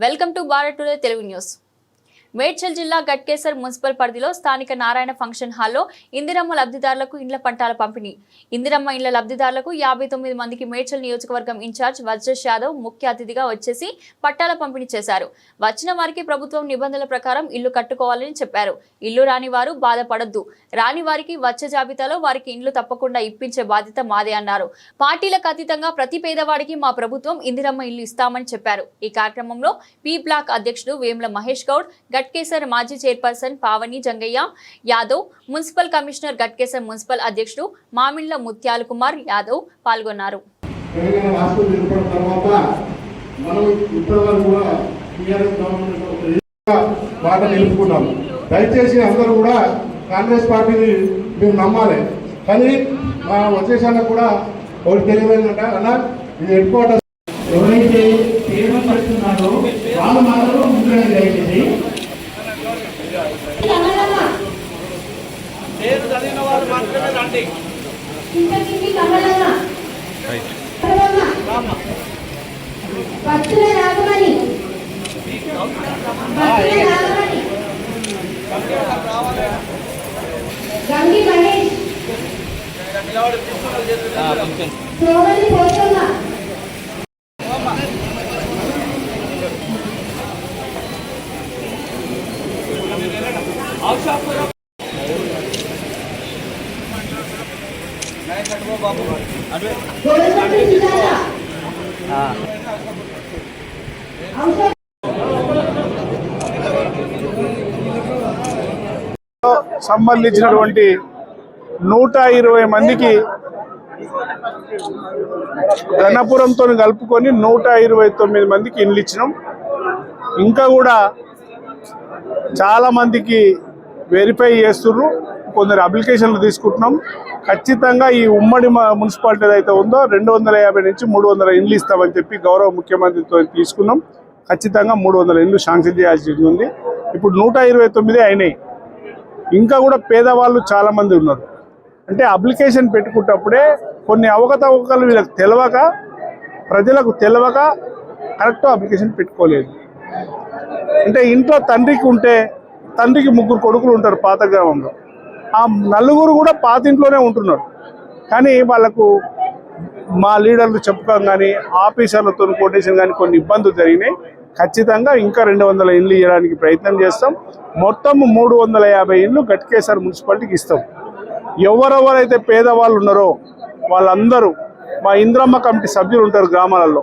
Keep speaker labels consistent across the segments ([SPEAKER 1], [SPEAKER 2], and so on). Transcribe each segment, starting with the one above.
[SPEAKER 1] welcome to Bharat today Telugu news Medchal జిల్లా Ghatkesar municipal పరిధిలో స్థానిక నారాయణ ఫంక్షన్ హాల్లో ఇందిరమ్మ లబ్ధిదారులకు ఇండ్ల పంటాల పంపిణీ. ఇందిరమ్మ ఇండ్ల లబ్ధిదారులకు యాభై తొమ్మిది మందికి మేడ్చల్ నియోజకవర్గం ఇన్ఛార్జ్ వజ్రేష్ యాదవ్ ముఖ్య అతిథిగా వచ్చేసి పట్టాల పంపిణీ చేశారు. వచ్చిన వారికి ప్రభుత్వం నిబంధనల ప్రకారం ఇల్లు కట్టుకోవాలని చెప్పారు. ఇల్లు రాని వారు బాధపడద్దు. రాని వారికి వచ్చే జాబితాలో వారికి ఇండ్లు తప్పకుండా ఇప్పించే బాధ్యత మాదే అన్నారు. పార్టీలకు అతీతంగా ప్రతి పేదవాడికి మా ప్రభుత్వం ఇందిరమ్మ ఇల్లు ఇస్తామని చెప్పారు. ఈ కార్యక్రమంలో పి బ్లాక్ అధ్యక్షుడు వేముల మహేష్ గౌడ్ గట్కేసర్ మాజీ chairperson Pavani Jangaiah Yadav municipal commissioner Ghatkesar municipal అధ్యక్షుడు మామిళ్ళ ముత్యాల కుమార్ యాదవ్ పాల్గొన్నారు.
[SPEAKER 2] మాట నిలుపుకున్నాం దయచేసి అందరూ కూడా కాంగ్రెస్ పార్టీని మేము నమ్మాలి. కానీ మా వచ్చేసాక కూడా ఒకటి తెలియదంట అన్న ఇది హెడ్ క్వార్టర్స్.
[SPEAKER 3] ఎవరైతే చేస్తున్నారో వాళ్ళు మాత్రం ముందుగా దయచేసి
[SPEAKER 4] రండి
[SPEAKER 5] భక్తుల రాగమని. భక్తుల రాగమని. గంగి సోమని గోడపట్టి
[SPEAKER 6] సంబంధించినటువంటి నూట ఇరవై మందికి ఘనపురంతో కలుపుకొని నూట ఇరవై తొమ్మిది మందికి ఇండ్లు ఇచ్చినాం. ఇంకా కూడా చాలా మందికి వెరిఫై చేస్తున్నారు కొందరు అప్లికేషన్లు తీసుకుంటున్నాం. ఖచ్చితంగా ఈ ఉమ్మడి మ- మున్సిపాలిటీ ఏదైతే ఉందో రెండు వందల యాభై నుంచి మూడు వందల ఇండ్లు ఇస్తామని చెప్పి గౌరవ ముఖ్యమంత్రితో తీసుకున్నాం. ఖచ్చితంగా మూడు వందల ఇండ్లు శాంక్షన్ చేయాల్సి ఉంది. ఇప్పుడు నూట ఇరవై తొమ్మిది అయినాయి. ఇంకా కూడా పేదవాళ్ళు చాలామంది ఉన్నారు. అంటే అప్లికేషన్ పెట్టుకున్నప్పుడే కొన్ని అవకతవకలు వీళ్ళకి తెలియక ప్రజలకు తెలియక కరెక్ట్ అప్లికేషన్ పెట్టుకోలేదు. అంటే ఇంట్లో తండ్రికి ఉంటే తండ్రికి ముగ్గురు కొడుకులు ఉంటారు పాత గ్రామంలో. ఆ నలుగురు కూడా పాత ఇంట్లోనే ఉంటున్నారు. కానీ వాళ్ళకు మా లీడర్లు చెప్పుకోం కానీ ఆఫీసర్లతో కొటేషన్ కానీ కొన్ని ఇబ్బందులు జరిగినాయి. ఖచ్చితంగా ఇంకా రెండు వందల ఇండ్లు ఇవ్వడానికి ప్రయత్నం చేస్తాం. మొత్తం మూడు వందల యాభై ఇండ్లు గట్కేసర్ మున్సిపాలిటీకి ఇస్తాం. ఎవరెవరైతే పేదవాళ్ళు ఉన్నారో వాళ్ళందరూ మా ఇంద్రమ్మ కమిటీ సభ్యులు ఉంటారు గ్రామాలలో.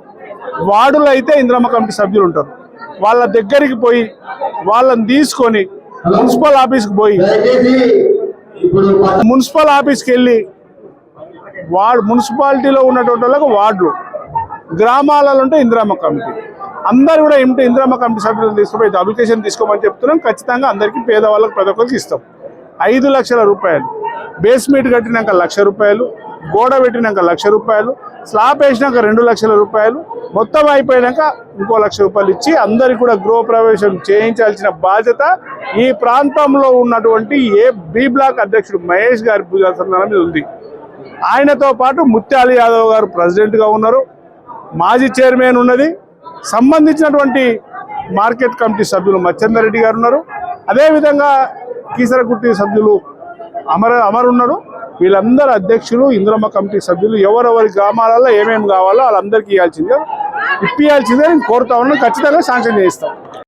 [SPEAKER 6] వార్డులు అయితే ఇంద్రమ్మ కమిటీ సభ్యులు ఉంటారు. వాళ్ళ దగ్గరికి పోయి వాళ్ళని తీసుకొని మున్సిపల్ ఆఫీస్కి పోయి. మున్సిపల్ ఆఫీస్కి వెళ్ళి వార్డు మున్సిపాలిటీలో ఉన్నటువంటి వాళ్ళకు వార్డులు. గ్రామాలలో ఉంటే ఇందిరామ్మ కమిటీ. అందరు కూడా ఏమిటి ఇందిరామ్మ కమిటీ సభ్యులను తీసుకుపోయి అప్లికేషన్ తీసుకోమని చెప్తున్నాం. ఖచ్చితంగా అందరికీ పేదవాళ్ళకి ప్రతి ఒక్కరికి ఇస్తాం. ఐదు లక్షల రూపాయలు. బేస్మెంట్ కట్టినాక లక్ష రూపాయలు. గోడ పెట్టినాక లక్ష రూపాయలు. స్లాబ్ వేసినాక రెండు లక్షల రూపాయలు. మొత్తం అయిపోయినాక ఇంకో లక్ష రూపాయలు ఇచ్చి అందరికి కూడా గృహప్రవేశం చేయించాల్సిన బాధ్యత ఈ ప్రాంతంలో ఉన్నటువంటి ఏ బి బ్లాక్ అధ్యక్షుడు మహేష్ గారి భుజాసనం మీద ఉంది. ఆయనతో పాటు ముత్యాల యాదవ్ గారు ప్రెసిడెంట్గా ఉన్నారు. మాజీ చైర్మన్ ఉన్నది. సంబంధించినటువంటి మార్కెట్ కమిటీ సభ్యులు మచ్చందర్ రెడ్డి గారు ఉన్నారు. అదేవిధంగా కీసరకుట్టి సభ్యులు అమర అమర్ ఉన్నారు. వీళ్ళందరూ అధ్యక్షులు ఇంద్రమ్మ కమిటీ సభ్యులు ఎవరెవరి గ్రామాలలో ఏమేమి కావాలో వాళ్ళందరికీ ఇవ్వాల్సిందే ఇప్పియాల్సిందే నేను కోరుతా ఉన్నాను. ఖచ్చితంగా శాంక్షన్ చేయిస్తాం.